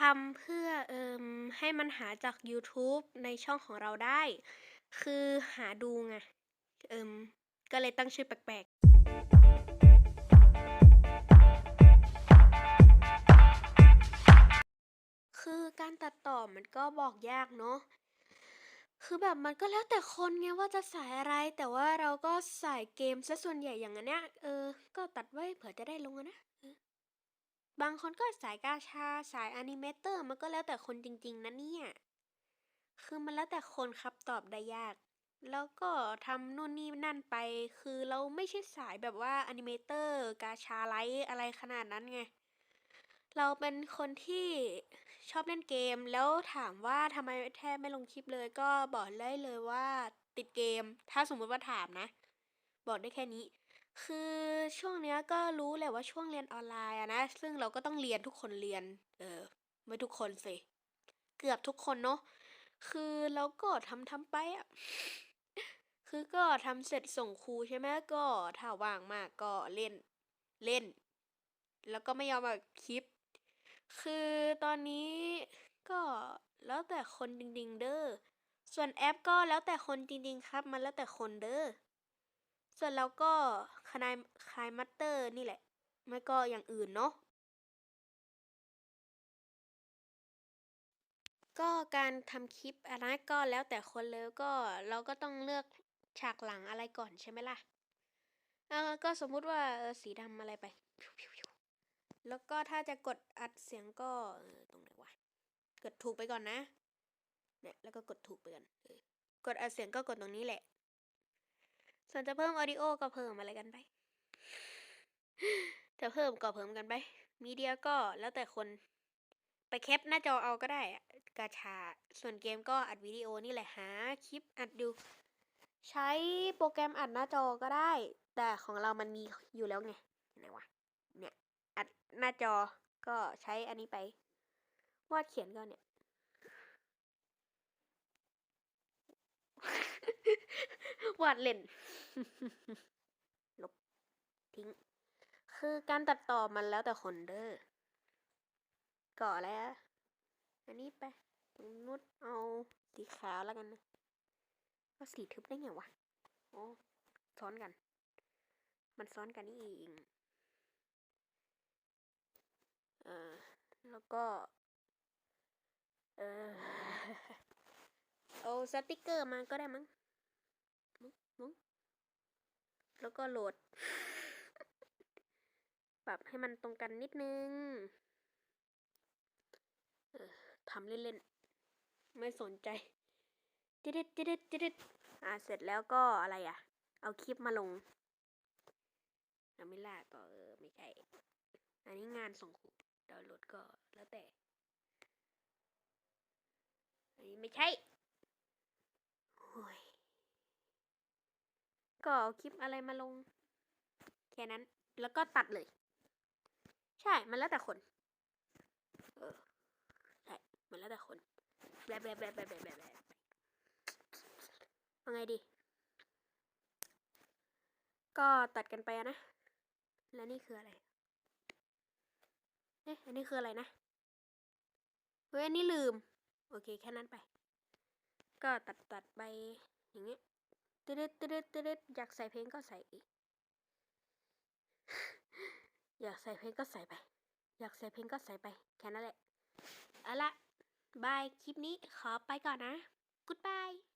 ทำเพื่อเอ่มให้มันหาจากยูทูบในช่องของเราได้ คือหาดูไงเอ่มก็เลยตั้งชื่อแปลกๆคือการตัดต่อมันก็บอกยากเนาะ คือแบบมันก็แล้วแต่คนไงว่าจะสายอะไร แต่ว่าเราก็สายเกมซะส่วนใหญ่อย่างนั้นเนี่ยเออ ก็ตัดไว้เผื่อจะได้ลงนะ บางคนก็สายกาชา สายอนิเมเตอร์มันก็แล้วแต่คนจริง ๆนะเนี่ย คือมันแล้วแต่คนครับตอบได้ยาก แล้วก็ทำนู่นนี่นั่นไป คือเราไม่ใช่สายแบบว่าอนิเมเตอร์กาชาไลท์อะไรขนาดนั้นไง เราเป็นคนที่ชอบเล่นเกม แล้วถามว่าทำไมแทบไม่ลงคลิปเลย ก็บอกได้เลยว่าติดเกม ถ้าสมมติว่าถามนะ บอกได้แค่นี้ คือช่วงเนี้ยก็รู้แหละว่าช่วงเรียนออนไลน์อะนะ ซึ่งเราก็ต้องเรียนทุกคนเรียน เออ ไม่ทุกคนสิ เกือบทุกคนเนาะ คือเราก็ทำทำไปอะคือก็ทำเสร็จส่งครูใช่ไหมก็ถ้าว่างมากก็เล่น เล่น แล้วก็ไม่ยอมแบบคลิป คือตอนนี้ก็แล้วแต่คนจริงๆเด้อ ส่วนแอปก็แล้วแต่คนจริงๆครับ มันแล้วแต่คนเด้อ ส่วนเราก็คลายคลายมัตเตอร์นี่แหละ ไม่ก็อย่างอื่นเนาะก็การทำคลิปอันนั้นก็แล้วแต่คนเลยก็เราก็ต้องเลือกฉากหลังอะไรก่อนใช่ไหมล่ะเออก็สมมุติว่าเออสีดำอะไรไป แล้วก็ถ้าจะกดอัดเสียงก็ตรงไหนวะกดถูกไปก่อนนะเนี่ยแล้วก็กดถูกไปก่อนกดอัดเสียงก็กดตรงนี้แหละ ส่วนจะเพิ่มออดิโอก็เพิ่มอะไรกันไปจะเพิ่มก็เพิ่มกันไป มีเดียก็แล้วแต่คน ไปแคปหน้าจอเอาก็ได้อะกาชา ส่วนเกมก็อัดวิดีโอนี่แหละหาคลิปอัดดู ใช้โปรแกรมอัดหน้าจอก็ได้ แต่ของเรามันมีอยู่แล้วไงไหนวะเนี่ย อัดหน้าจอก็ใช้อันนี้ไป วาดเขียนก็เนี่ย วาดเล่น ลบ ทิ้ง คือการตัดต่อมันแล้วแต่คนเด้อก่อแล้ว อันนี้ไปนุดเอาสีขาวแล้วกันนะก็สีทึบได้ไงวะ โอ้ซ้อนกัน มันซ้อนกันนี่เองเออแล้วก็ เออเอาสติกเกอร์มาก็ได้มั้ง มึงมึงแล้วก็โหลด ปรับให้มันตรงกันนิดนึงเออทำเล่นๆ ไม่สนใจจิดิดจิดิดจิดิดอ่าเสร็จแล้วก็อะไรอะ เอาคลิปมาลงอาไม่ล่าก็เออไม่ใช่ อันนี้งานส่งครูดาวน์โหลดก็แล้วแต่ อันนี้ไม่ใช่โอ้ย ก็เอาคลิปอะไรมาลง แค่นั้น แล้วก็ตัดเลย ใช่ มันแล้วแต่คน เออ ใช่ มันแล้วแต่คนแบบแบบแบบแบบแบบแบบแบบเอาไงดี ก็ตัดกันไปนะ แล้วนี่คืออะไรเอ๊ะอันนี้คืออะไรนะ เฮ้ย อันนี้ลืม โอเค แค่นั้นไป ก็ตัดตัดไปอย่างเงี้ย ตึ๊ดตึ๊ดตึ๊ดอยากใส่เพลงก็ใส่ อยากใส่เพลงก็ใส่ไป อยากใส่เพลงก็ใส่ไป แค่นั้นแหละ เอาละบาย คลิปนี้ขอไปก่อนนะ Goodbye